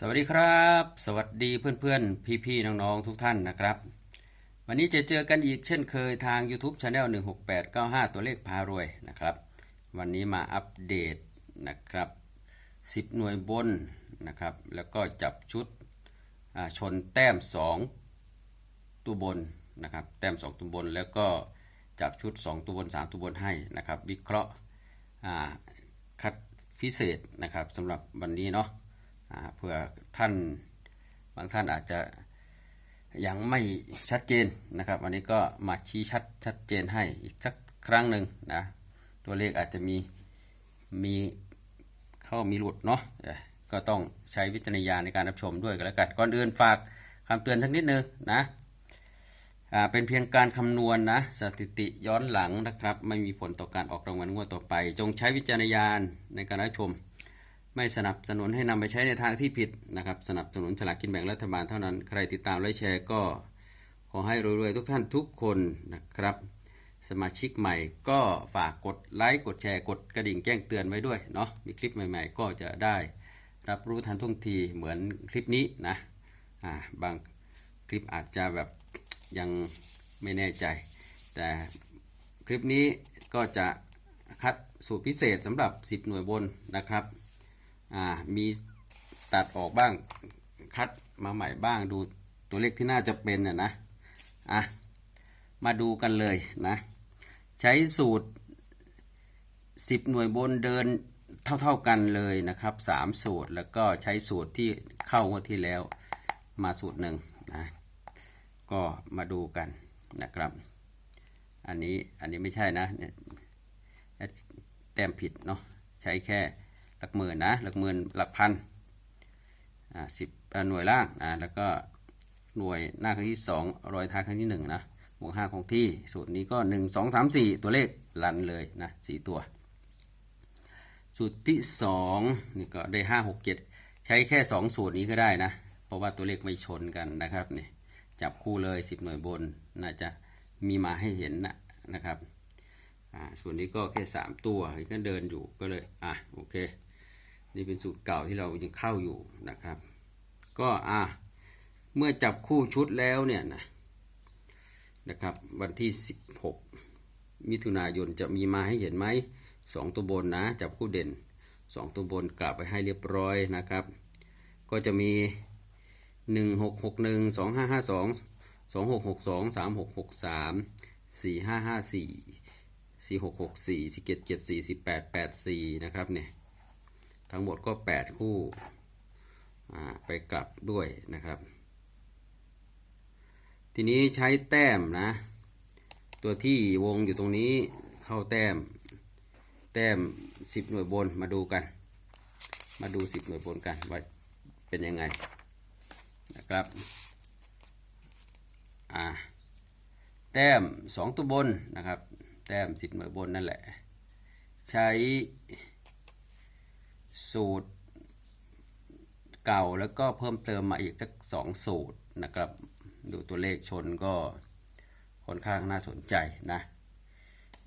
สวัสดีครับ สวัสดีเพื่อนๆ พี่ๆ น้องๆ ทุกท่านนะครับ วันนี้จะเจอกันอีกเช่นเคยทาง YouTube Channel 16895 ตัวเลขพารวยนะครับ วันนี้มาอัปเดตนะครับ 10 หน่วยบนนะครับ แล้วก็จับชุดชนแต้ม 2 ตัวบนนะครับ แต้ม 2 ตัวบน แล้วก็จับชุด 2 ตัวบน 3 ตัวบนให้นะครับ วิเคราะห์คัดพิเศษนะครับสำหรับวันนี้เนาะ เพื่อท่านบางท่านอาจจะยังไม่ชัดเจนนะครับวันนี้ก็มาชี้ชัดชัดเจนให้อีกสักครั้งหนึ่งนะตัวเลขอาจจะมีมีเข้ามีหลุดเนาะก็ต้องใช้วิจารณญาณในการรับชมด้วยกันแล้วกันก่อนอื่นฝากคำเตือนสักนิดนึงนะเป็นเพียงการคำนวณนะสถิติย้อนหลังนะครับ ไม่มีผลต่อการออกรางวัลงวดต่อไป จงใช้วิจารณญาณในการรับชม ไม่สนับสนุนให้นำไปใช้ในทางที่ผิดนะครับ สนับสนุนฉลากกินแบ่งรัฐบาลเท่านั้น ใครติดตามและแชร์ก็ขอให้รวยๆทุกท่านทุกคนนะครับ สมาชิกใหม่ก็ฝากกดไลค์กดแชร์กดกระดิ่งแจ้งเตือนไว้ด้วยเนาะมีคลิปใหม่ ๆ ก็จะได้รับรู้ทันท่วงทีเหมือนคลิปนี้นะอ่าบางคลิปอาจจะแบบยังไม่แน่ใจ แต่คลิปนี้ก็จะคัดสูตรพิเศษสำหรับ 10 หน่วยบนนะครับ อ่ามีตัดออกบ้างคัดมาใหม่บ้างดูตัวเลขที่น่าจะเป็นน่ะนะอะมาดูกันเลยนะ ใช้สูตร 10 หน่วยบนเดินเท่า ๆกันเลยนะครับ 3 สูตรแล้วก็ใช้สูตรที่เข้างวดที่แล้วมาสูตรหนึ่งนะก็มาดูกันนะครับ อันนี้อันนี้ไม่ใช่นะเนี่ยแต้มผิดเนาะใช้แค่ หลักหมื่นนะหลักหมื่นหลักพันอ่าสิบหน่วยล่างอ่าแล้วก็หน่วยหน้าครั้งที่สองรอยท้ายครั้งที่หนึ่งนะบวกห้าของที่สูตรนี้ก็หนึ่งสองสามสี่ตัวเลขลันเลยนะสี่ตัว สูตรที่สองนี่ก็ได้ห้าหกเจ็ดใช้แค่สองสูตรนี้ก็ได้นะ เพราะว่าตัวเลขไม่ชนกันนะครับเนี่ยจับคู่เลยสิบหน่วยบนน่าจะมีมาให้เห็นนะนะครับอ่าส่วนนี้ก็แค่สามตัวก็เดินอยู่ก็เลยอะโอเค นี่เป็นสูตรเก่าที่เรายังเข้าอยู่นะครับ ก็อะเมื่อจับคู่ชุดแล้วเนี่ยนะนะครับ วันที่ 16 มิถุนายนจะมีมาให้เห็นไหมสองตัวบนนะ จับคู่เด่นสองตัวบนกลับไปให้เรียบร้อยนะครับ ก็จะมี 1 6 6 1 2 5 5 2 2 6 6 2 3 6 6 3 4 5 5 4สี่หกหกสี่สี่เจ็ดเจ็ดสี่สี่แปดแปดสี่นะครับเนี่ย ทั้งหมดก็แปดคู่ไปกลับด้วยนะครับ ทีนี้ใช้แต้มนะ ตัวที่วงอยู่ตรงนี้เข้าแต้ม แต้มสิบหน่วยบนมาดูกัน มาดูสิบหน่วยบนกันว่าเป็นยังไงนะครับอ่าแต้มสองตัวบนนะครับ แต้มสิบหน่วยบนนั่นแหละ ใช้ สูตรเก่าแล้วก็เพิ่มเติมมาอีกสักสองสูตรนะครับ ดูตัวเลขชนก็ค่อนข้างน่าสนใจนะ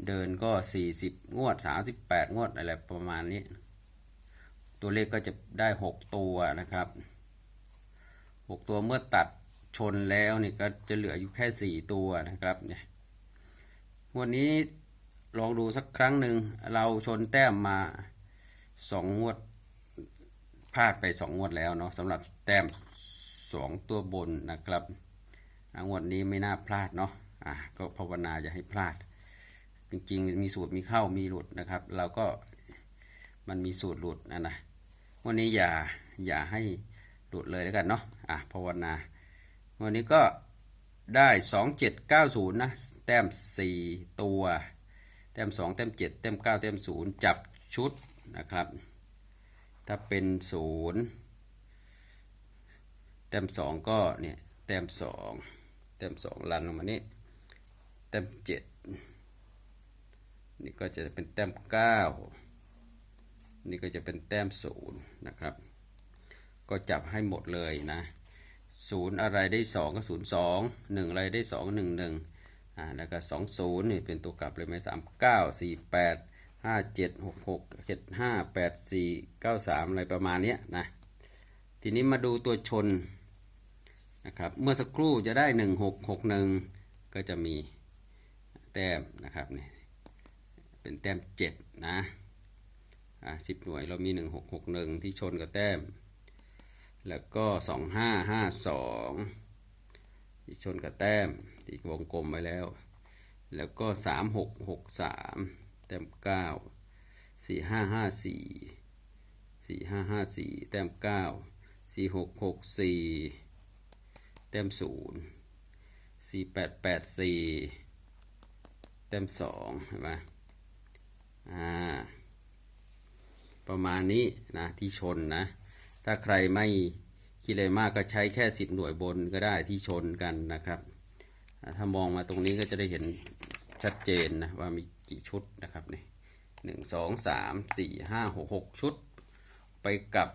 เดินก็ 40 งวด 38 งวดอะไรประมาณนี้ ตัวเลขก็จะได้ 6 ตัวนะครับ 6 ตัวเมื่อตัดชนแล้วนี่ก็จะเหลืออยู่แค่ 4 ตัวนะครับเนี่ยวันนี้ลองดูสักครั้งหนึ่งเราชนแต้มมา สองงวดพลาดไปสองงวดแล้วเนาะสำหรับแต้มสองตัวบนนะครับงวดนี้ไม่น่าพลาดเนาะอะก็ภาวนาอย่าให้พลาด จริงๆ มีสูตรมีเข้ามีหลุดนะครับ เราก็มันมีสูตรหลุดนะนะวันนี้อย่าอย่าให้หลุดเลยแล้วกันเนาะอะภาวนา วันนี้ก็ได้ 2790 นะ แต้ม 4 ตัว แต้ม 2 แต้ม 7 แต้ม 9 แต้ม 0 จับชุด นะครับ ถ้าเป็น0แต้ม2ก็เนี่ยแต้ม2แต้ม2ลันลงมานี่แต้ม7นี่ก็จะเป็นแต้ม9นี่ก็จะเป็นแต้ม0นะครับ ก็จับให้หมดเลยนะศูนย์อะไรได้สองก็ศูนย์สองหนึ่งอะไรได้สองหนึ่งหนึ่งอ่าแล้วก็สองศูนย์นี่เป็นตัวกลับเลยไหมสามเก้าสี่แปด ห้าเจ็ดหกหกเจ็ดห้าแปดสี่เก้าสามอะไรประมาณเนี้ยนะ ทีนี้มาดูตัวชนนะครับ เมื่อสักครู่จะได้หนึ่งหกหกหนึ่งก็จะมีแต้มนะครับเนี่ยเป็นแต้มเจ็ดนะอะสิบหน่วยเรามีหนึ่งหกหกหนึ่งที่ชนกับแต้ม แล้วก็สองห้าห้าสองที่ชนกับแต้มที่วงกลมไว้แล้ว แล้วก็สามหกหกสาม แต้มเก้าสี่ห้าห้าสี่สี่ห้าห้าสี่แต้มเก้าสี่หกหกสี่แต้มศูนย์สี่แปดแปดสี่แต้มสองเห็นไหมอ่าประมาณนี้นะที่ชนนะ ถ้าใครไม่คิดอะไรมากก็ใช้แค่สิบหน่วยบนก็ได้ที่ชนกันนะครับ ถ้ามองมาตรงนี้ก็จะได้เห็นชัดเจนนะว่ามี กี่ชุดนะครับนี่หนึ่งสองสามสี่ห้าหกหกชุด ไปกับ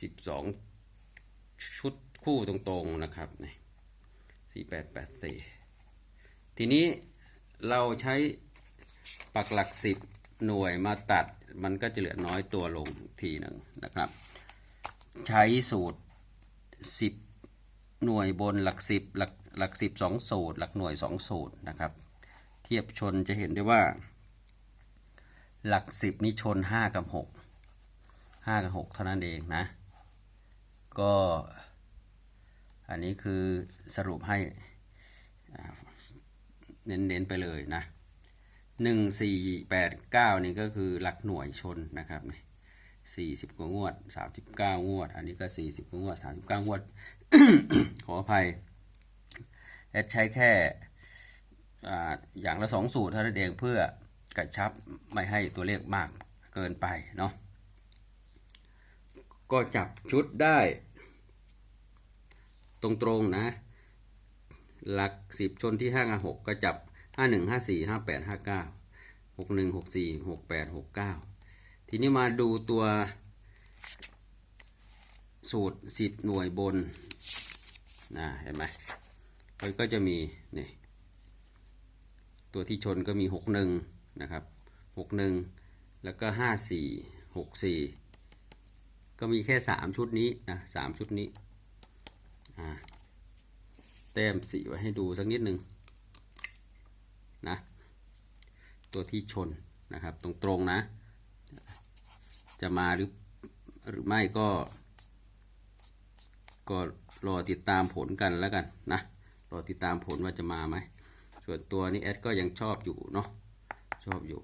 สิบสองชุดคู่ตรงๆนะครับนี่สี่แปดแปดสี่ทีนี้เราใช้ปักหลักสิบหน่วยมาตัดมันก็จะเหลือน้อยตัวลงทีหนึ่งนะครับ ใช้สูตรสิบหน่วยบนหลักสิบหลักหลักสิบสองสูตร หลักหน่วยสองสูตรนะครับ ทียบชนจะเห็นได้ว่า หลักสิบนี้ชนห้ากับหกห้ากับหกเท่านั้นเองนะ ก็อันนี้คือสรุปให้เน้นๆไปเลยนะหนึ่งสี่แปดเก้านี่ก็คือหลักหน่วยชนนะครับนี่สี่สิบกว่างวดสามสิบเก้างวด อันนี้ก็สี่สิบกว่างวดสามสิบเก้างวด ขออภัยแอดใช้แค่ อย่างละสองสูตรเท่านั้นเองเพื่อกระชับไม่ให้ตัวเลขมากเกินไปเนาะก็จับชุดได้ ตรงๆนะ หลักสิบชนที่ห้ากับหกก็จับห้าหนึ่งห้าสี่ห้าแปดห้าเก้าหกหนึ่งหกสี่หกแปดหกเก้าทีนี้มาดูตัวสูตรสิบหน่วยบนนะเห็นไหมมันก็จะมีนี่ ตัวที่ชนก็มีหกหนึ่งนะครับหกหนึ่งแล้วก็ห้าสี่หกสี่ก็มีแค่สามชุดนี้นะสามชุดนี้อ่าแต้มสีไว้ให้ดูสักนิดหนึ่งนะตัวที่ชนนะครับ ตรงๆนะ จะมาหรือหรือไม่ก็ ก็รอติดตามผลกันแล้วกันนะรอติดตามผลว่าจะมาไหม ส่วนตัวนี้แอดก็ยังชอบอยู่เนาะชอบอยู่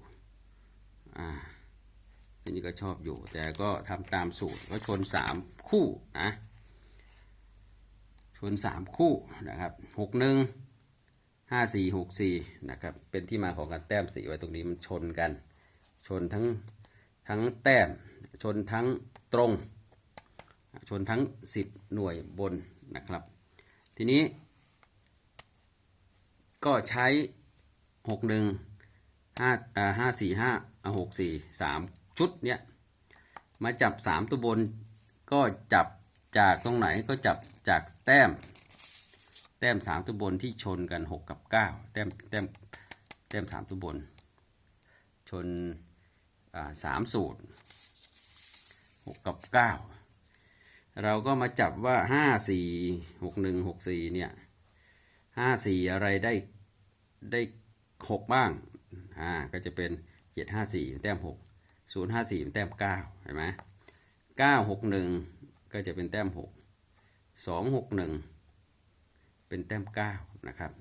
อ่าทีนี้ก็ชอบอยู่ แต่ก็ทำตามสูตรก็ชนสามคู่นะชนสามคู่นะครับหกหนึ่งห้าสี่หกสี่นะครับเป็นที่มาของการแต้มสีไว้ตรงนี้มันชนกัน ชนทั้งทั้งแต้มชนทั้งตรง ชนทั้งสิบหน่วยบนนะครับ ทีนี้ ก็ใช้หกหนึ่งห้าอ่าห้าสี่ห้าหกสี่สามชุดเนี้ยมาจับสามตัวบนก็จับจากตรงไหนก็จับจากแต้ม แต้มสามตัวบนที่ชนกันหกกับเก้าแต้มแต้มแต้มสามตัวบน ชนสามสูตรหกกับเก้าเราก็มาจับว่าห้าสี่หกหนึ่งหกสี่เนี่ยห้าสี่อะไรได้ ได้หกบ้างอ่าก็จะเป็นเจ็ดห้าสี่แต้มหกศูนย์ห้าสี่แต้มเก้าเห็นไหมเก้าหกหนึ่งก็จะเป็นแต้มหกสองหกหนึ่งเป็นแต้มเก้านะครับ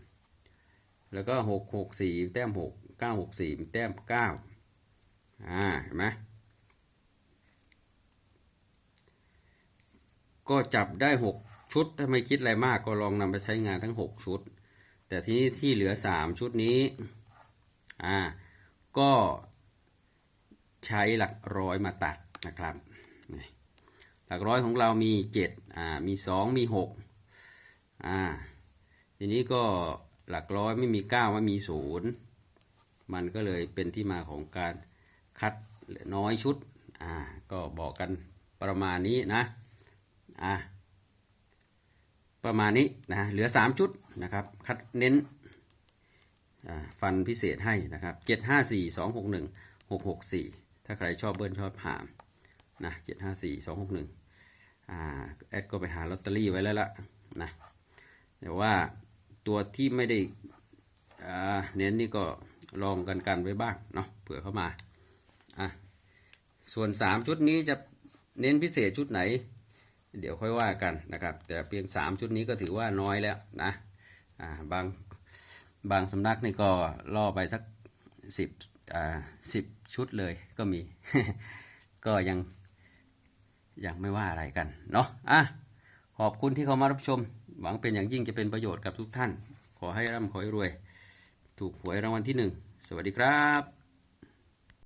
แล้วก็หกหกสี่แต้มหกเก้าหกสี่แต้มเก้าอ่าเห็นไหมก็จับได้หกชุดถ้าไม่คิดอะไรมากก็ลองนำไปใช้งานทั้งหกชุด แต่ทีนี้ที่เหลือสามชุดนี้อ่าก็ใช้หลักร้อยมาตัดนะครับหลักร้อยของเรามีเจ็ดอ่ามีสองมีหกอ่าทีนี้ก็หลักร้อยไม่มีเก้าไม่มีศูนย์มันก็เลยเป็นที่มาของการคัดน้อยชุดอ่าก็บอกกันประมาณนี้นะอ่า ประมาณนี้นะเหลือสามชุดนะครับคัดเน้นฟันพิเศษให้นะครับเจ็ดห้าสี่สองหกหนึ่งหกหกสี่ถ้าใครชอบเบิ้ลชอบหามนะเจ็ดห้าสี่สองหกหนึ่งอ่าแอดก็ไปหาลอตเตอรี่ไว้แล้วล่ะนะแต่ว่าตัวที่ไม่ได้เน้นนี่ก็ลองกันกันไว้บ้างเนาะเผื่อเข้ามาอะส่วน 3 ชุดนี้จะเน้นพิเศษชุดไหน เดี๋ยวค่อยว่ากันนะครับ แต่เพียง 3 ชุดนี้ก็ถือว่าน้อยแล้วนะบางบางสำนักนี่ก็ล่อไปสักสิบอ่าสิบชุดเลยก็มี ก็ยังยังไม่ว่าอะไรกันเนาะอะขอบคุณที่เข้ามารับชม หวังเป็นอย่างยิ่งจะเป็นประโยชน์กับทุกท่าน ขอให้ร่ำขอให้รวย ถูกหวยรางวัลที่หนึ่งสวัสดีครับ